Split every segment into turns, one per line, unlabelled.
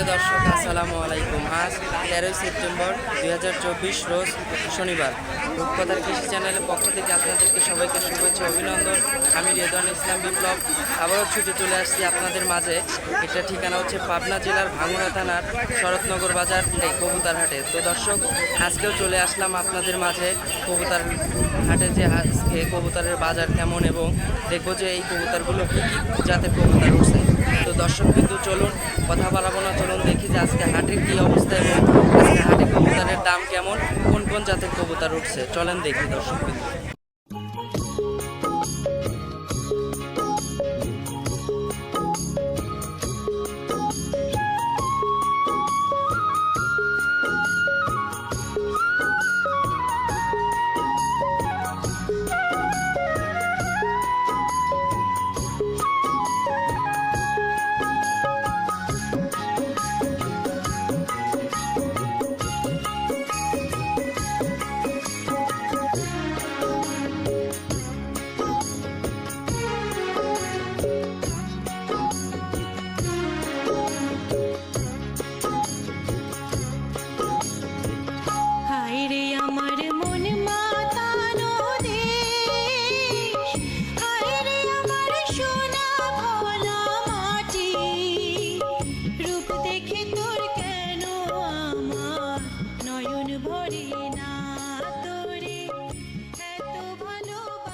প্রিয় দর্শক, আসসালামু আলাইকুম। আজ তেরোই সেপ্টেম্বর দুই হাজার চব্বিশ রোজ শনিবার। রূপকথার কৃষি চ্যানেলের পক্ষ থেকে আপনাদেরকে সবাইকে শুভেচ্ছা অভিনন্দন। আমি রেদওয়ান ইসলাম বিপ্লব। আবারও ছুটে চলে আসছি আপনাদের মাঝে। এটা ঠিকানা হচ্ছে পাবনা জেলার ভাঙুরা থানার শরৎনগর বাজার, এই কবুতার হাটে তো দর্শক, আজকেও চলে আসলাম আপনাদের মাঝে কবুতার হাটে যে কবুতরের বাজার কেমন এবং দেখব যে এই কবুতরগুলো কী কী জাতের কবুতর উঠছে। তো দর্শক কিন্তু চলুন, কথা বাড়াবো না, চলুন দেখি যে আজকে হাটের কী অবস্থা এবং আজকে হাটে কবুতরের দাম কেমন, কোন কোন জাতের কবুতর উঠছে। চলেন দেখি দর্শক কিন্তু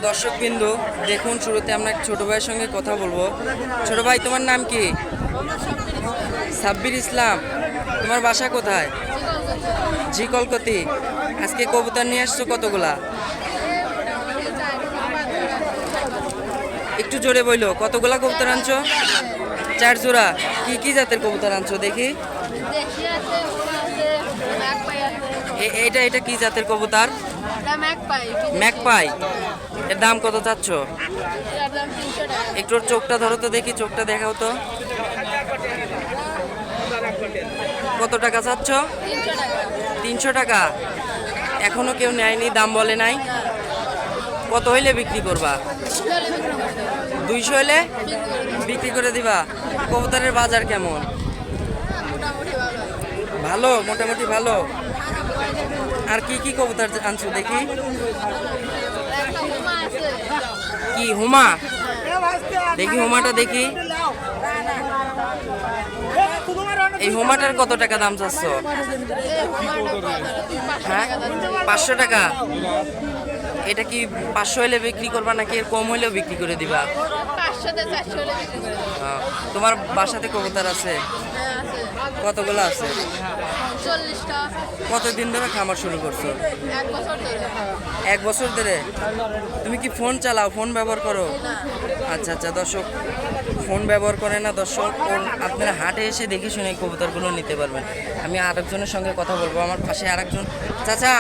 ভালো
দর্শক দেখুন শুরুতে আমরা ছোট ভাইয়ের সঙ্গে কথা বলব। ছোট ভাই, তোমার নাম কি? সাব্বির ইসলাম। তোমার বাসা কোথায়? জি কলকতি। আজকে কবুতর নিয়ে আসছো কতগুলা? একটু জোরে বইলো, কতগুলা কবুতর আনছো? চার জোড়া। কি কি জাতের কবুতর আনছো দেখি
দেশি আছে ওরা আছে ম্যাকপাই আছে
এ- এটা এটা কি জাতের কবুতর?
ম্যাকপাই
এর দাম কত চাচ্ছ? একটু চোখটা ধরো তো দেখি চোখটা দেখাও তো। কত টাকা চাচ্ছ?
তিনশো টাকা।
এখনও কেউ নেয়নি দাম বলে নাই। কত হইলে বিক্রি করবা। দুইশো হইলে
বিক্রি করে
দিবা। কবুতরের বাজার কেমন?
ভালো
মোটামুটি ভালো। আর কি কি কবুতর আনছো দেখি? কি, হুমা? দেখি হুমাটা দেখি। এই হোমাটার কত টাকা দাম চাচ্ছ? হ্যাঁ? পাঁচশো টাকা? এটা কি পাঁচশো হলে বিক্রি করবা নাকি এর কম হলেও বিক্রি করে দিবা? তোমার বাসাতে কবুতর আছে?
হ্যাঁ
কতগুলো আছে?
কত
কতদিন ধরে খামার শুরু করছ?
এক বছর ধরে।
তুমি কি ফোন চালাও ফোন ব্যবহার করো? আচ্ছা আচ্ছা দর্শক ফোন ব্যবহার করে না দর্শক আপনারা হাটে এসে দেখে শুনে কবুতরগুলো নিতে পারবেন। আমি আরেকজনের সঙ্গে কথা বলব আমার পাশে আরেকজন। চাচা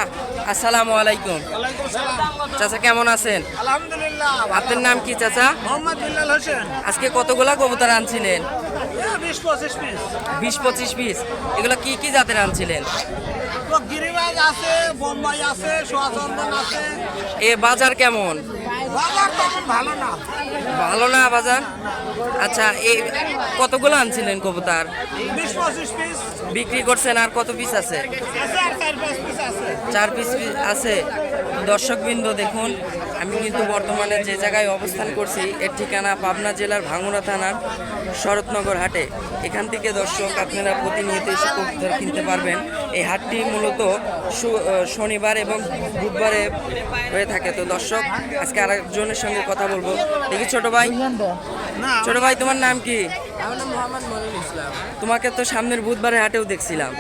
আসসালামু আলাইকুম। চাচা কেমন আছেন?
আলহামদুলিল্লাহ
আপনার নাম কি চাচা?
মোহাম্মদ বিল্লাল হোসেন।
আজকে কতগুলা কবুতর আনছিলেন?
বিশ পঁচিশ পিস।
এগুলো কি কি জাতের আনছিলেন?
গিরিবাজ আছে বোম্বাই আছে সোয়াচন্দন আছে।
এ বাজার কেমন?
ভালো না
বাজার আচ্ছা এই কতগুলো আনছিলেন কবুতর? বিক্রি করছেন আর কত পিস আছে?
চার পিস আছে।
দর্শকবৃন্দ দেখুন, আমি কিন্তু বর্তমানে যে জায়গায় অবস্থান করছি ঠিকানা পাবনা জেলার ভাঙুরা থানার শরৎনগর হাটে। এখান থেকে দর্শক আপনারা প্রতিনিয়ত এসে কবুতর কিনতে পারবেন। এই হাটটি মূলত শনিবার এবং বুধবারে হয়ে থাকে। তো দর্শক আজকে আরেকজনের সঙ্গে কথা বলব। দেখি ছোট ভাই। ছোট ভাই তোমার নাম কি?
আমার নাম মোহাম্মদ মনির ইসলাম।
তোমাকে তো সামনের বুধবারের হাটেও দেখছিলাম।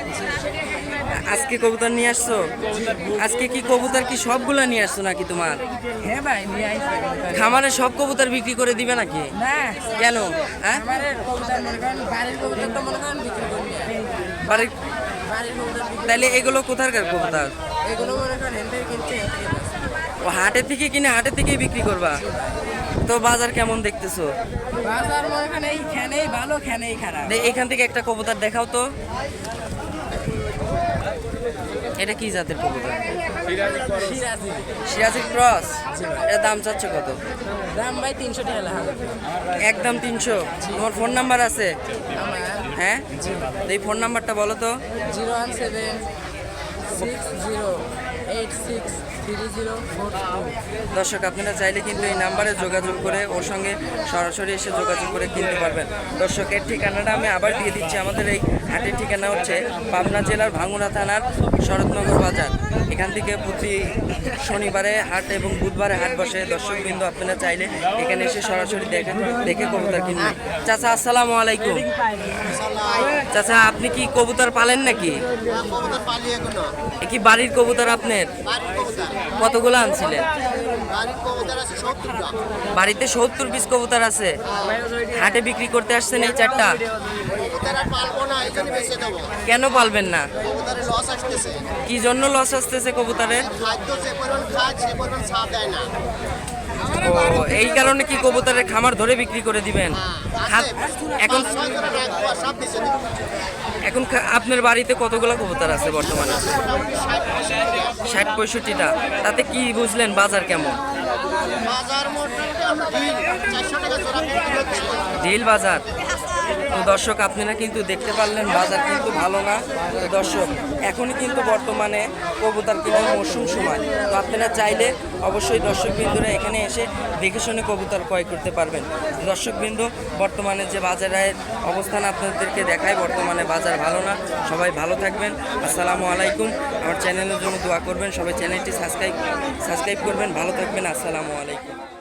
আজকে কবুতর নিয়ে আসছো? আজকে কি কবুতর কি সবগুলো নিয়ে আসছো নাকি তোমার?
হ্যাঁ ভাই নিয়ে
খামারে সব কবুতর বিক্রি করে দিবে নাকি?
না।
কেন? হ্যাঁ?
কবুতর মনে করেন বাড়ির কবুতর তো মনে করেন বিক্রি করি
বাড়ির
বাড়ির কবুতর বিক্রি-
তাহলে এগুলো কোথাকার কবুতর?
এগুলো মনে করেন।
ও হাটে থেকে কিনে হাটে থেকেই বিক্রি করবা? তো বাজার কেমন দেখতেছো?
বাজার মনে করেন এই খেনেই ভালো খেনেই খারাপ।
এখান থেকে একটা কবুতর দেখাও তো। এটা কি জাতের কবুতর?
সিরাজি
ক্রস। এটা দাম চাচ্ছে কত?
দাম ভাই তিনশো টাকা
একদম তিনশো। তোমার ফোন নাম্বার আছে? হ্যাঁ? এই ফোন নাম্বারটা বলো তো।
Zero one seven six zero.
দর্শক আপনারা চাইলে কিন্তু এই নাম্বারে যোগাযোগ করে ওর সঙ্গে সরাসরি এসে যোগাযোগ করে কিনতে পারবেন। দর্শকের ঠিকানাটা আমি আবার দিয়ে দিচ্ছি। আমাদের এই হাটের ঠিকানা হচ্ছে পাবনা জেলার ভাঙ্গুড়া থানার শরৎনগর বাজার। এখান থেকে প্রতি শনিবারে হাট এবং বুধবারে হাট বসে। দর্শকবৃন্দ আপনারা চাইলে এখানে এসে সরাসরি দেখে দেখে কবুতর কিনবেন। চাচা আসসালামু আলাইকুম। চাচা আপনি কি কবুতর পালেন নাকি? কি বাড়ির কবুতর আপনার
কবুতর
কতগুলো আনছিলেন? বাড়িতে সত্তর পিস কবুতর আছে। হাটে বিক্রি করতে আসছেন এই চারটা? কেন পালবেন না? কি জন্য লস আসতেছে কবুতরের? এই কারণে কি কবুতরের খামার ধরে বিক্রি করে দিবেন? এখন এখন আপনার বাড়িতে কতগুলো কবুতর আছে বর্তমানে?
ষাট
পঁয়ষট্টিটা। তাতে কি বুঝলেন বাজার কেমন? ঢিল বাজার? তো দর্শক আপনারা কিন্তু দেখতে পারলেন বাজার কিন্তু ভালো না। দর্শক, এখনই কিন্তু বর্তমানে কবুতর কেনার মৌসুম সময়। তো আপনারা চাইলে অবশ্যই দর্শকবৃন্দরা এখানে এসে দেখে শুনে কবুতর ক্রয় করতে পারবেন। দর্শকবৃন্দ, বর্তমানে যে বাজারের অবস্থান আপনাদেরকে দেখায়, বর্তমানে বাজার ভালো না। সবাই ভালো থাকবেন। আসসালামু আলাইকুম। আমার চ্যানেলের জন্য দোয়া করবেন। সবাই চ্যানেলটি সাবস্ক্রাইব সাবস্ক্রাইব করবেন। ভালো থাকবেন। আসসালামু আলাইকুম।